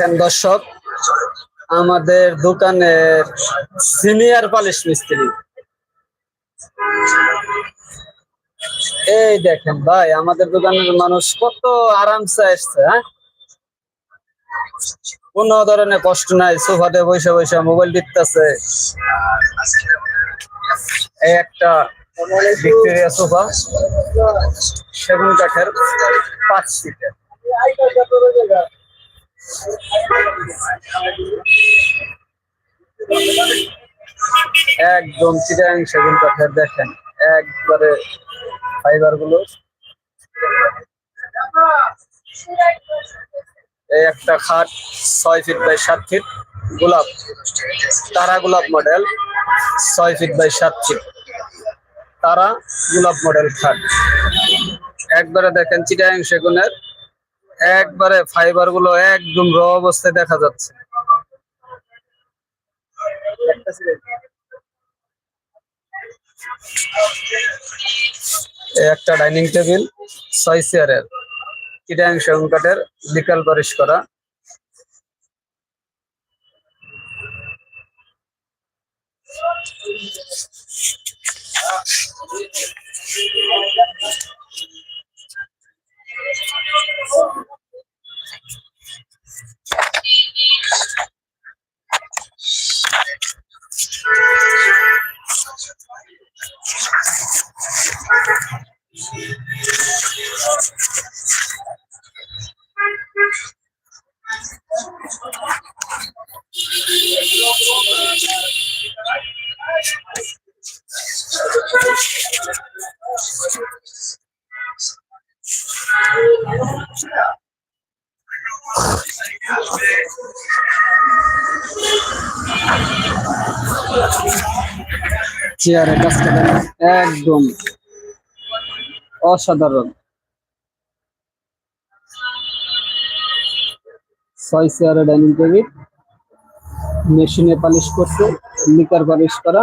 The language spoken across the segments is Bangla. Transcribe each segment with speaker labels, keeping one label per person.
Speaker 1: দেখেন দর্শক, আমাদের দোকানের সিনিয়র পালিশ মিস্ত্রি। এই দেখেন ভাই, আমাদের দোকানের মানুষ কত আরামসে আসছে হ্যাঁ? কোনো ধরনের কষ্ট নাই, সোফাতে বসে বসে মোবাইল টিপতেছে। এই একটা ভিক্টোরিয়া সোফা, সেগুন কাঠের পাঁচ সিটের একদম চিটাং সেগুন কাঠের দেখেন, একবারে ফাইবারগুলো। এই একটা খাট ছয় ফিট বাই সাত ফিট গোলাপ, তারা গোলাপ মডেল ছয় ফিট বাই সাত ফিট তারা গোলাপ মডেল খাট। একবারে দেখেন চিটাং সেগুনের একবারে ফাইবারগুলো একদম র অবস্থায় দেখা যাচ্ছে। একটা ডাইনিং টেবিল ছয় চেয়ারের চিটাং সেগুন কাঠের বিকাল পারিশ করা। চেয়ারের কাজটা একদম অসাধারণ। ছয় চেয়ারের ডাইনিং টেবিল মেশিনে পালিশ করছে লিকার পালিশ করা।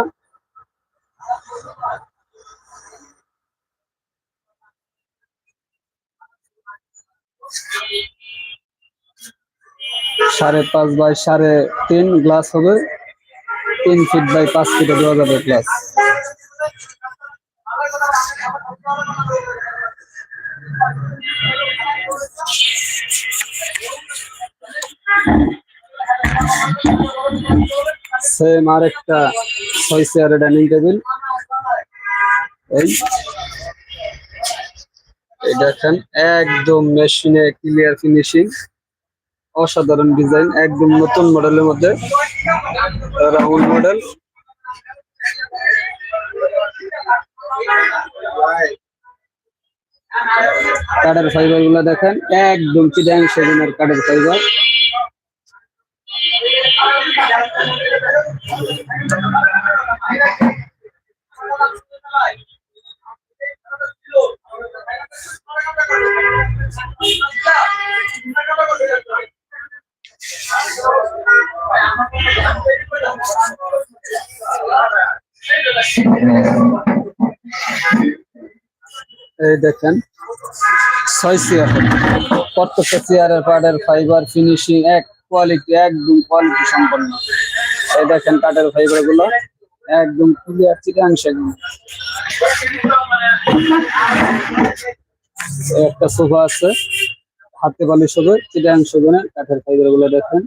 Speaker 1: সাড়ে পাঁচ বাই সাড়ে তিন গ্লাস হবে। তিন ফিট বাই পাঁচ ফিটে দেওয়া যাবে গ্লাস। সেম আর একটা ছয় চেয়ারের ডাইনিং টেবিল এই দেখেন, একদম মেশিনে ক্লিয়ার ফিনিশিং অসাধারণ ডিজাইন, একদম নতুন মডেলের মধ্যে। রাহুল মডেল। কাঠের ফাইবারগুলো দেখেন, একদম চিডাং সেগুনের কাঠের ফাইবার। এই দেখেন, ছয় চেয়ার প্রত্যেকটা চেয়ারের কাঠের ফাইবার ফিনিশিং এক কোয়ালিটি একদম কোয়ালিটি সম্পন্ন। এই দেখেন কাঠের ফাইবারগুলো, একদম ক্লিয়ার চিটাং সেগুন। একটা সোফা আছে, হাতে বালিশ হবে, চিটাং সেগুনের কাঠের ফাইবারগুলো দেখেন।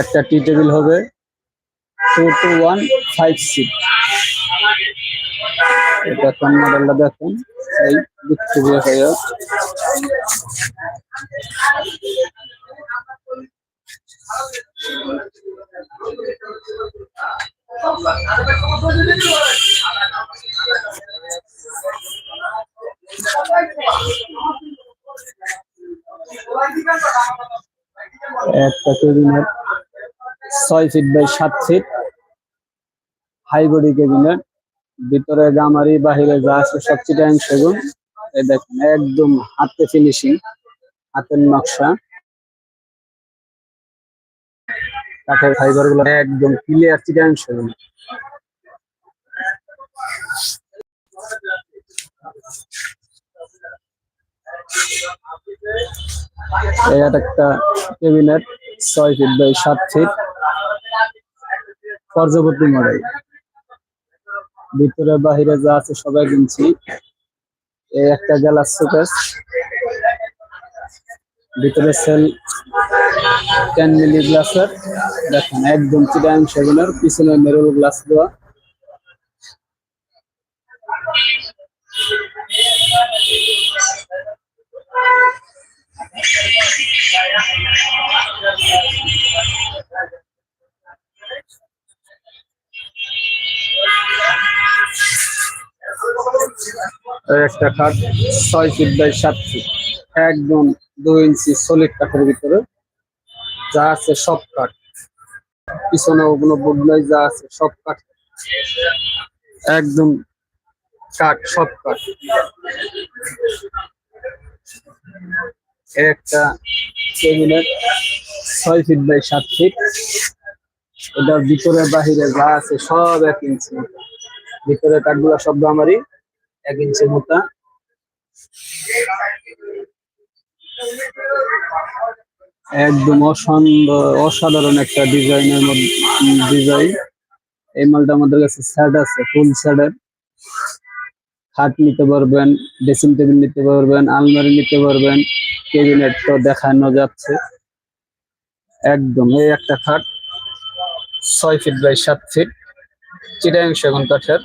Speaker 1: একটা টি টেবিল হবে। Two two one five seat এটা কোন মডেলটা দেখুন? এই ভিক্টোরিয়া ফায়ার একটা কেবিনেট ছয় ফিট বাই সাত ফিট হাই বডি কেবিনেট ভিতরে গামারি, বাহিরে যা আছে সব চিটাং সেগুন। এই দেখেন, একদম হাতে ফিনিশিং হাতের নকশা। কাঠের ফাইবারগুলো একদম ক্লিয়ার চিটাং সেগুন। এই একটা কেবিনেট ছয় ফিট বাই সাত ফিট পর্যবর্তী মডেল ভিতরে বাহিরে যা আছে সবাই কিনছি এই একটা গ্যালাস শোকেস ভিতরে সেল টেন মিলি গ্লাসের দেখেন, একদম চিটাং সেগুনের পিছনে মেরুল গ্লাস দেওয়া। একটা খাট ছয় ফিট বাই সাত ফিট একদম দুই ইঞ্চি সলিড কাঠের ভিতরে। যা আছে সব কাঠ। পিছনে ওগুলো বদলাই যা আছে সব কাঠ। একদম কাঠ, সব কাঠ। এই একটা কেবিনেট ছয় ফিট বাই সাত ফিট এটার ভিতরে বাহিরে যা আছে সব এক ইঞ্চি ভিতরে কাঠগুলো সব আমারই এক ইঞ্চি মোটা একদম অসাধারণ একটা ডিজাইনের ডিজাইন এই মালটা আমাদের কাছে স্যাড আছে ফুল স্যাডের খাট নিতে পারবেন, ড্রেসিং টেবিল নিতে পারবেন, আলমারি নিতে পারবেন কেবিনেট তো দেখানো যাচ্ছে। একদম এই একটা খাট ছয় ফিট বাই সাত ফিট চিটাং সেগুন কাঠের।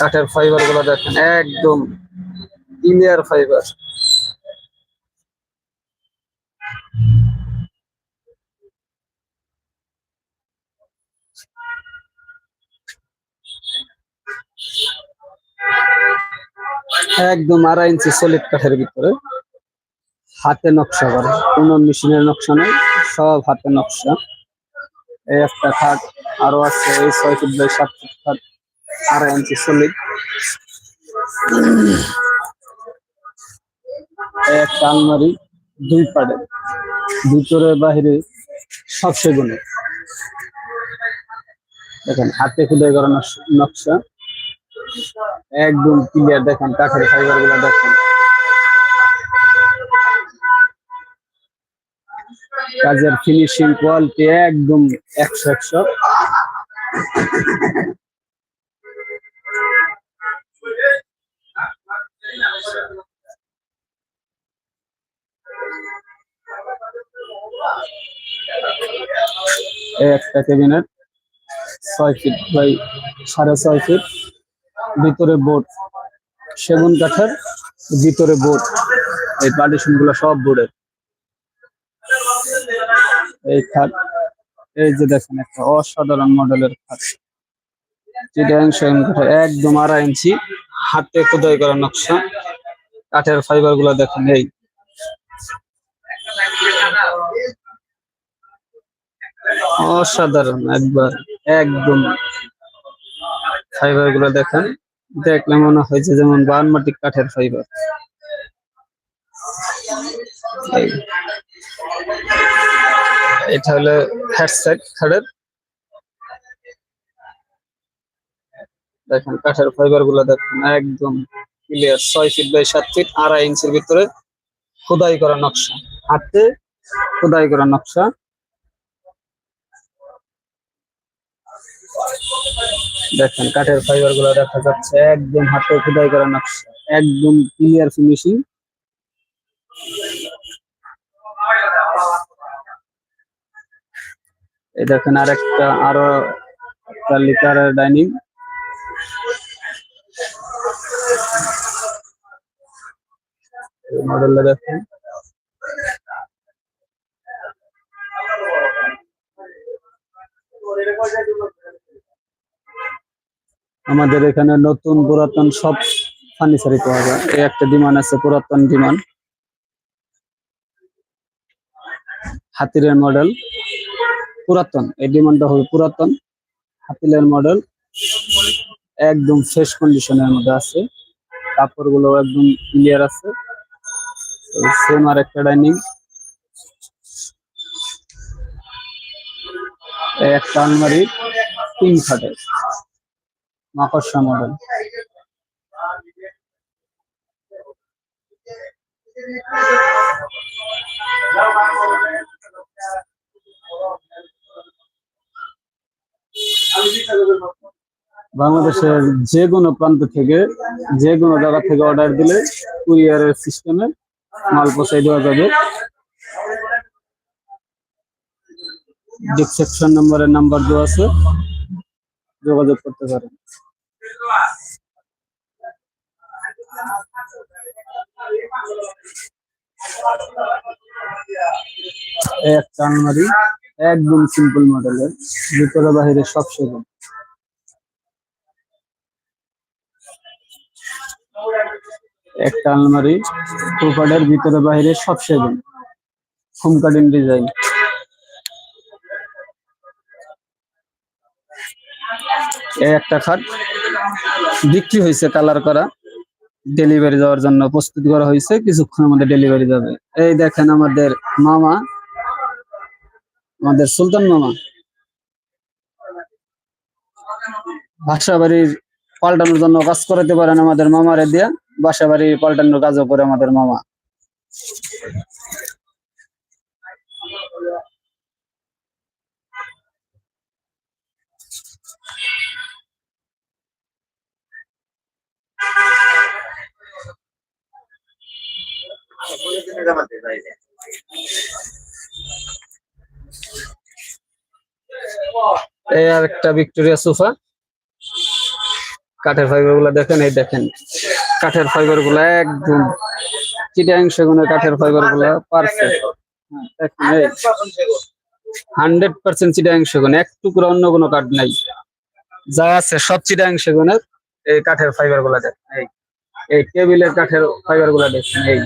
Speaker 1: কাঠের ফাইবারগুলো দেখেন, একদম ক্লিয়ার ফাইবার একদম আড়াই ইঞ্চি সলিড কাঠের ভিতরে। হাতে নকশা করে। কোন মেশিনের নকশা নেই, সব হাতে নকশা। এই একটা খাট আরও আছে, এই ছয় ফিট বাই সাত ফিট খাট, আড়াই ইঞ্চি সলিড একটা আলমারি দুই পাড়ে, ভিতরে বাহিরে সব সেগুনে। দেখেন, হাতে খুদে করা নকশা। একদম ক্লিয়ার দেখেন, কাঠের ফাইবারগুলো দেখেন। কাজের ফিনিশিং কোয়ালিটি একদম একশো একশো। একটা ক্যাবিনেট ছয় ফিট বাই সাড়ে ছয় ফিট ভিতরে বোর্ড সেগুন কাঠের ভিতরে বোর্ড এই পার্টিশনগুলো সব বোর্ডের এই খাট, এই যে দেখেন একটা অসাধারণ মডেলের খাট। চিটাং সেগুন কাঠের একদম আড়াই ইঞ্চি, হাতে খোদাই করা নকশা। কাঠের ফাইবারগুলো দেখেন এই। অসাধারণ একবার, একদম। ফাইবারগুলো দেখেন। দেখলে মনে হয়েছে যেমন বানমাটি কাঠের ফাইবার। এটা হলো হেডসেট খাটের দেখেন, কাঠের ফাইবারগুলো দেখেন, একদম ক্লিয়ার ছয় ফিট বাই সাত ফিট আড়াই ইঞ্চির ভিতরে খোদাই করা নকশা। হাতে খোদাই করা নকশা। দেখেন, কাঠের ফাইবারগুলো দেখা যাচ্ছে, একদম হাতে খোদাই করা নকশা, একদম ক্লিয়ার ফিনিশিং এই দেখেন, আরেকটা আরও একটা লিটারের ডাইনিং মডেলটা দেখেন। আমাদের এখানে নতুন পুরাতন সব ফার্নিচারই পাওয়া যায়। এই একটা ডিমান্ড আছে, পুরাতন ডিমান্ড হাতিরের মডেল পুরাতন, এই ডিমান্ডটা হবে পুরাতন। হাতিলের মডেল একদম ফ্রেশ কন্ডিশনের মধ্যে আছে। কাপড়গুলো একদম ক্লিয়ার আছে। সেম আর একটা ডাইনিং একটা আলমারি তিন খাটের। মাকড়সা মডেল। বাংলাদেশের যে কোনো প্রান্ত থেকে, যে কোনো জায়গা থেকে অর্ডার দিলে কুরিয়ারের সিস্টেমে মাল পৌঁছাই দেওয়া যাবে। ডিসক্রিপশন নম্বরের নাম্বার দেওয়া আছে, যোগাযোগ করতে পারেন। একটা আলমারি একদম সিম্পল মডেলের ভিতরে বাহিরে সব সেগুন একটা আলমারি কোপাডের ভিতরে বাইরে সব সেগুন হোম কাটিং ডিজাইন একটা খাট বিক্রি হয়েছে কালার করা। ডেলিভারি দেওয়ার জন্য প্রস্তুত করা হয়েছে, কিছুক্ষণের মধ্যে ডেলিভারি যাবে। এই দেখেন আমাদের মামা, আমাদের সুলতান মামা। বাসা বাড়ির পাল্টানোর জন্য কাজ করাতে পারেন আমাদের মামারে দিয়া বাসা বাড়ি পাল্টানোর কাজও করে আমাদের মামা। এই আর একটা ভিক্টোরিয়া সোফা। কাঠের ফাইবারগুলা দেখেন, এই দেখেন, কাঠের ফাইবারগুলা একদম চিটাং সেগুনের কাঠের ফাইবারগুলা পারফেক্ট হান্ড্রেড পার্সেন্ট চিটাং সেগুন, এক টুকরো অন্য কোনো কাঠ নাই। যা আছে সব চিটাং সেগুনের এই কাঠের ফাইবারগুলা দেখেন, এই এই টেবিলের কাঠের ফাইবারগুলা দেখেন, এই।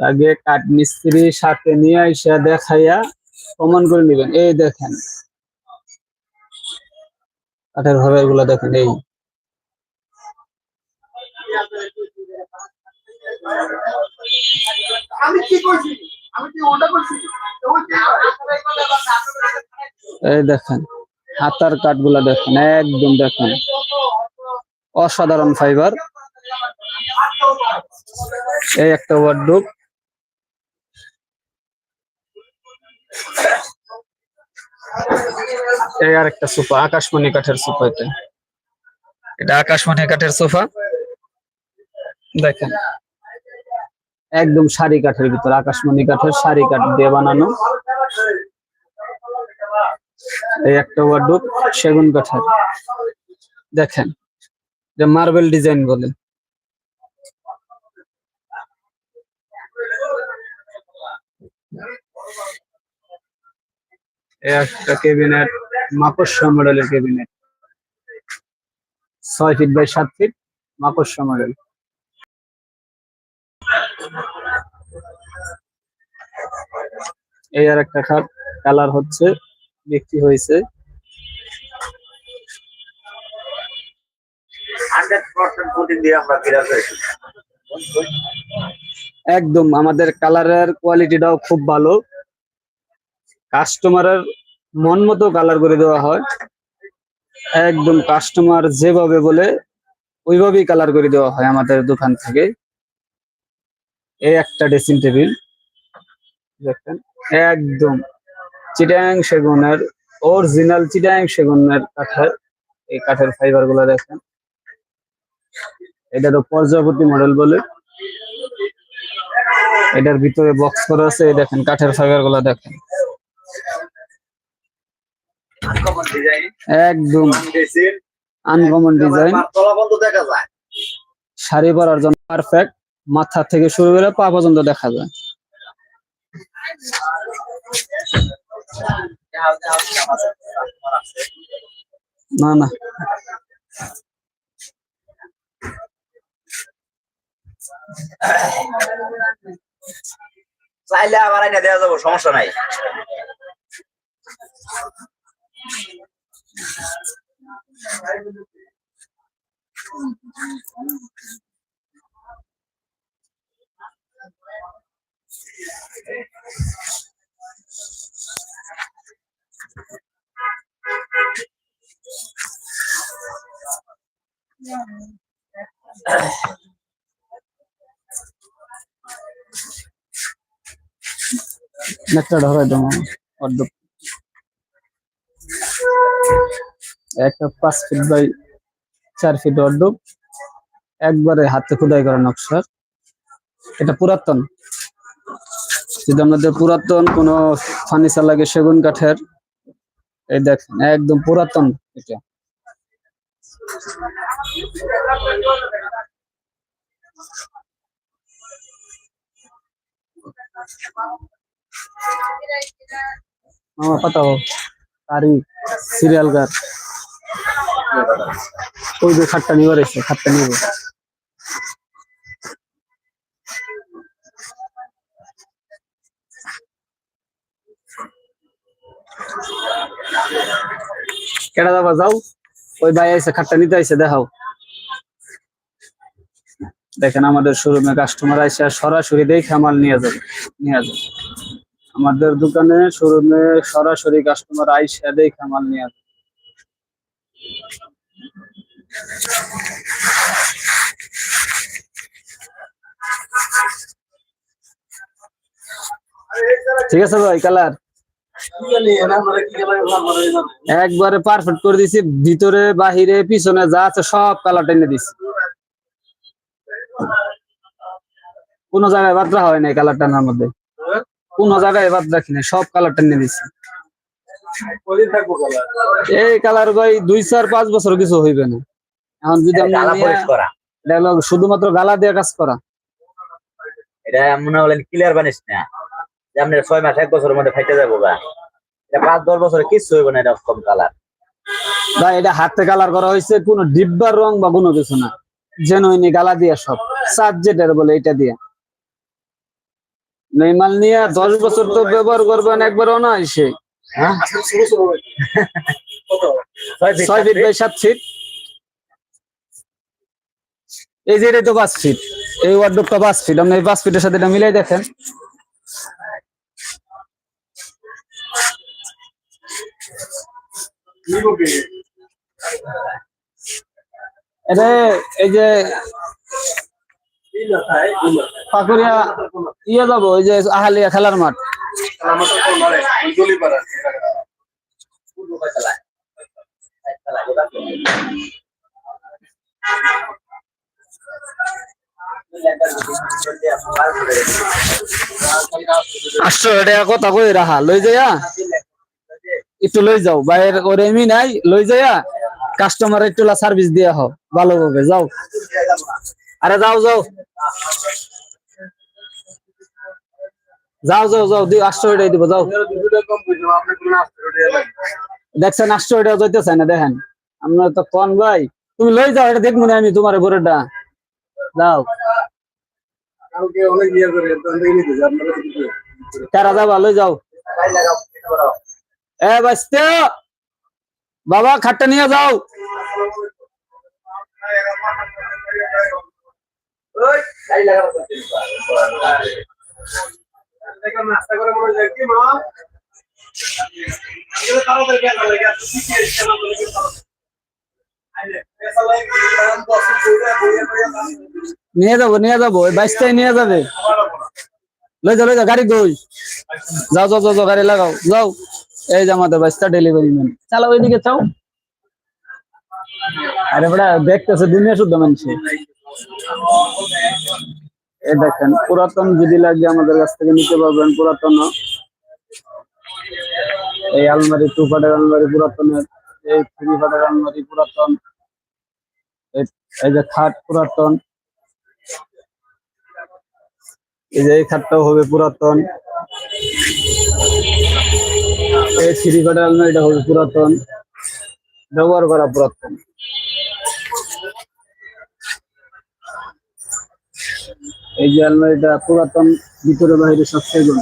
Speaker 1: লাগে কাঠ মিস্ত্রি সাথে নিয়ে আইসা দেখাইয়া প্রমাণ করে নিবেন। এই দেখেন। কাঠের ফাইবারগুলা দেখেন এই।
Speaker 2: আমি কি করছি? আমি কি ওটা করছি?
Speaker 1: এই দেখেন হাতার কাঠগুলা দেখেন একদম দেখেন। অসাধারণ ফাইবার এই একটা ওয়ার্ডরোব এই আর একটা সোফা আকাশমণি কাঠের সোফা এটা। এটা আকাশমণি কাঠের সোফা। দেখেন। একদম সারি কাঠের ভিতর আকাশমণি কাঠের সারি কাঠ দিয়ে বানানো। এই একটা ওয়ার্ডরোব সেগুন কাঠের। দেখেন যে মার্বেল ডিজাইন বলে। একটা কেবিনেট মাকড়সা মডেলের কেবিনেট ছয় ফিট বাই সাত ফিট মাকড়সা মডেল। এই আর একটা খাট কালার হচ্ছে বিক্রি হয়েছে। একদম আমাদের কালারের কোয়ালিটিটাও খুব ভালো। কাস্টমারের মন মতো কালার করে দেওয়া হয়। একদম কাস্টমার যেভাবে বলে, ওইভাবেই কালার করে দেওয়া হয় আমাদের দোকান থেকে। এই একটা ড্রেসিং টেবিল দেখেন, একদম চিটাং সেগুনের অরিজিনাল চিটাং সেগুনের কাঠের, এই কাঠের ফাইবারগুলো দেখেন। এটা তো প্রজাপতি মডেল বলে। এটার ভিতরে বক্স করা আছে, এই দেখেন কাঠের ফাইবারগুলো দেখেন। একদম
Speaker 2: ডিজাইন
Speaker 1: আনকমন ডিজাইন
Speaker 2: দেখা যায়।
Speaker 1: শাড়ি পরার জন্য পারফেক্ট মাথা থেকে শুরু করে পা পর্যন্ত দেখা যায়। না না।
Speaker 2: চাইলে আবার আইনা দেওয়া যাব সমস্যা নাই।
Speaker 1: नेत्र और दुख একটা পাঁচ ফিট বাই চার ফিট অর্ধ একবারে হাতে খোদাই করা নকশার এটা পুরাতন। যদি আমাদের পুরাতন কোনো ফার্নিচার লাগে সেগুন কাঠের, এই দেখেন, একদম পুরাতন এটা। আমার কথা हो তারি সিরিয়াল গার ওই যে খাটটা নিবার এসে, খাটটা নিব। কেডা যাবা যাও? ওই ভাই আইসে খাটটা নিতে আইসে দেখাও। দেখেন আমাদের শোরুমে কাস্টমার আইসে সরাসরি দেখে মাল নিয়ে যাবে নিয়ে যাবে। আমাদের দোকানে, শোরুমে সরাসরি কাস্টমার আইসা দেখে মাল নিয়ে যাবে ঠিক আছে ভাই, কালার। একবারে পারফেক্ট করে দিছি, ভিতরে, বাহিরে, পিছনে যা আছে সব কালার টেনে দিছি। কোন জায়গায় বাদ হয় নাই কালার টানার মধ্যে। কোন জায়গায় এবার রাখি নাই সব কালার টেনে দিছি এই কালার ভাই দুই চার পাঁচ বছর কিছু হইবে না। এখন যদি নিয়ে- শুধুমাত্র গালা দিয়ে কাজ করা।
Speaker 2: এটা মনে হলেন ক্লিয়ার বানিস না। যে আপনার ছয় মাস এক বছরের মধ্যে ফাইটে যাব গা। এটা পাঁচ দশ বছরে কিচ্ছু হইব না এটা কম কালার
Speaker 1: ভাই এটা হাতে কালার করা হয়েছে কোনো ডিব্বার রং বা কোনো কিছু না। জেনুইনি গালা দিয়া সব। সাবজেক্টের বলে এটা দিয়া। এই মাল নিয়ে দশ বছর তো ব্যবহার করবেন একবারও না এসে।
Speaker 2: হ্যাঁ? ছয় feet,
Speaker 1: ছয় ফিট বাই সাত ফিট। এই যে এটা তো পাঁচ ফিট। এই ওয়ার্ডটা পাঁচ ফিট। আপনি এই পাঁচ ফিটের সাথে এটা মিলাই দেখেন। এটা এই যে পাকুড়িয়া ইয়ে যাব, ওই যে আহালিয়া খেলার মাঠ। আটশো টাকা কথা কই, রাহা, লই যাইয়া? একটু লই যাও বাইরের ওর এমনি নাই, লই যাইয়া? কাস্টমার একটু সার্ভিস দিয়া হও ভালোভাবে যাও। আরে যাও যাও যাও যাও যাও দিও আটশো টাকা দিব যাও দেখছেন আটশো টাকা যাইতেছে না, দেখেন। আপনার তো কন ভাই। তুমি লই যাও, এটা দেখব না আমি তোমার বড়টা যাও। কারা যাবা, লই যাও। এ, বাঁচতে। বাবা, খাটটা নিয়ে যাও। নিয়ে যাব নিয়ে যাব ওই বাইশটাই নিয়ে যাবে। লই যাও লই যাও গাড়ি দই যাও যাও যাও গাড়ি লাগাও। যাও। এই যে আমাদের বাইশটা ডেলিভারি ম্যান চালাও ওইদিকে চাও। আরে বড়া দেখতেছে দুনিয়া শুদ্ধ মানুষ। এই দেখেন, পুরাতন যদি লাগে আমাদের কাছ থেকে নিতে পারবেন, পুরাতন। এই আলমারি টু পাটের আলমারি পুরাতনের, এই থ্রি পাটের আলমারি পুরাতন, এই- যে খাট পুরাতন, এই যে এই খাটটাও হবে পুরাতন। এই থ্রি পাটের আলমারিটা হবে পুরাতন। ব্যবহার করা পুরাতন। এই যে আলমারিটা পুরাতন ভিতরে বাইরে সব সেগুন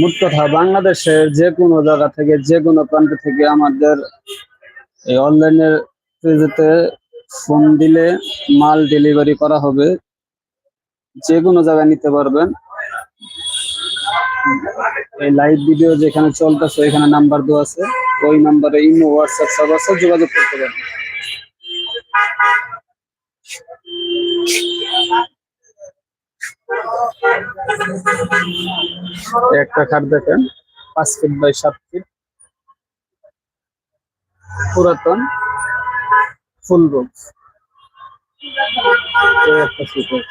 Speaker 1: মোট কথা, বাংলাদেশের যে কোনো জায়গা থেকে, যে কোনো প্রান্ত থেকে আমাদের এই অনলাইনের পেজেতে ফোন দিলে, মাল ডেলিভারি করা হবে। যে কোনো জায়গায় নিতে পারবেন। এই লাইভ ভিডিও যেখানে চলতেছে এখানে নাম্বার দেওয়া আছে। ওই নাম্বারে ইমো হোয়াটসঅ্যাপ সব আছে, যোগাযোগ করতে পারেন একটা খাট দেখেন, পাঁচ ফিট বাই সাত ফিট পুরাতন ফুল বক্স একটা সুপার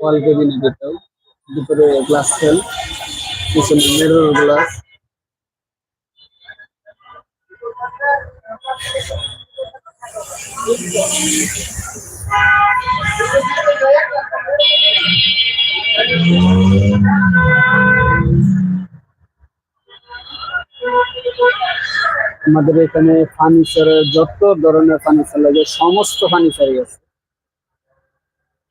Speaker 1: ওয়াল কেবিনেট এটাও ভিতরে গ্লাস সেল পিছনে মিরর গ্লাস আমাদের এখানে ফার্নিচারের যত ধরনের ফার্নিচার লাগে, সমস্ত ফার্নিচারই আছে।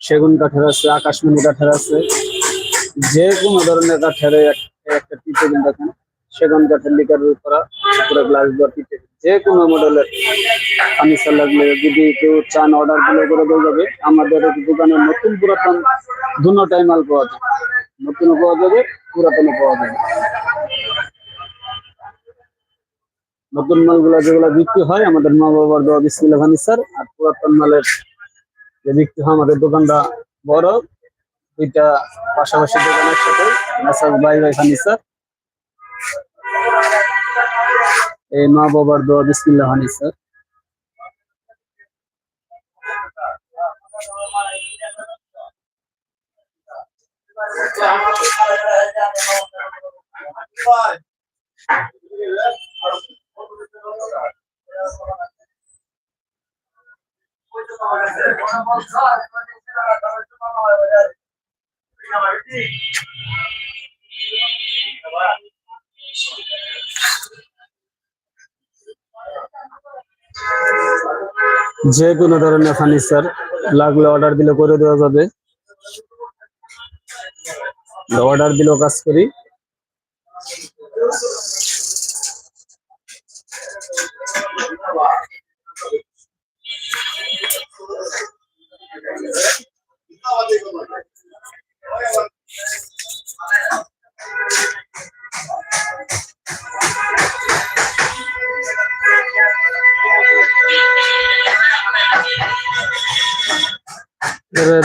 Speaker 1: সেগুন কাঠের আছে, আকাশমণি কাঠের আছে। যে কোনো ধরনের কাঠের একটা টি টেবিল দেখেন সেগুন কাঠের লিকার করা, পুরো গ্লাস দেওয়া টি টেবিল যে কোনো মডেলের ফার্নিচার লাগলে যদি কেউ চান অর্ডার দিলে করে দেওয়া যাবে। আমাদের দোকানে নতুন পুরাতন দুটাই মাল পাওয়া যায়। নতুনও পাওয়া যাবে, পুরাতনও পাওয়া যাবে। নতুন মালগুলো যেগুলো বিক্রি হয়, আমাদের মা বাবার দেওয়া বিসমিল্লা ফার্নিচার আর পুরাতন মালের যে বিক্রি হয়, আমাদের দোকানটা বড়। দুইটা পাশাপাশি দোকানের সাথে মেসাজ বাই বাই ফার্নিচার এই মা বাবার দেওয়া বিসমিল্লা ফার্নিচার যে কোনো ধরনের ফার্নিচার লাগলে অর্ডার দিলে করে দেওয়া যাবে। অর্ডার দিলেও কাজ করি।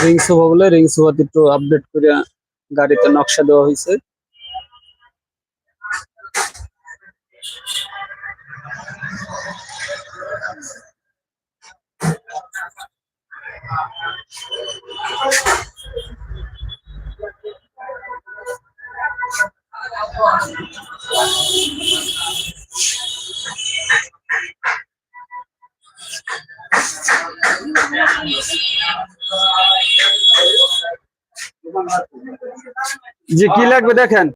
Speaker 1: রিং সোফা বলে রিং সোফাতে একটু আপডেট করে গাড়িতে নকশা দেওয়া হয়েছে যে কি লাগবে দেখেন?